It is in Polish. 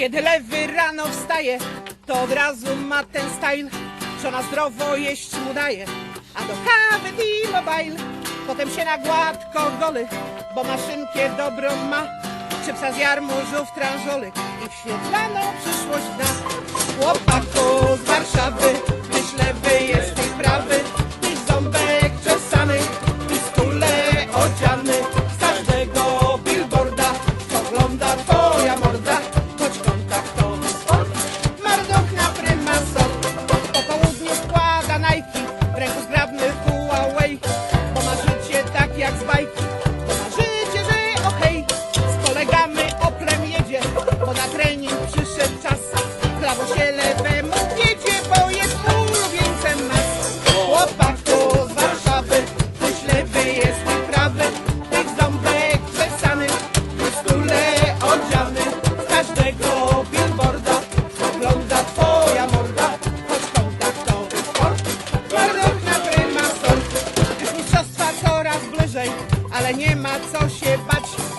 Kiedy lewy rano wstaje, to od razu ma ten style, że na zdrowo jeść mu daje. A do kawy T-Mobile, potem się na gładko goly, bo maszynkę dobrą ma. Czy psa z jarmużów tranżoly i w świetlaną przyszłość da. Chłopaku z Warszawy, odziany, z każdego billboarda. Ogląda twoja morda, choć kontaktowy sport. Mordok na prymasol, już mistrzostwa coraz bliżej, ale nie ma co się bać,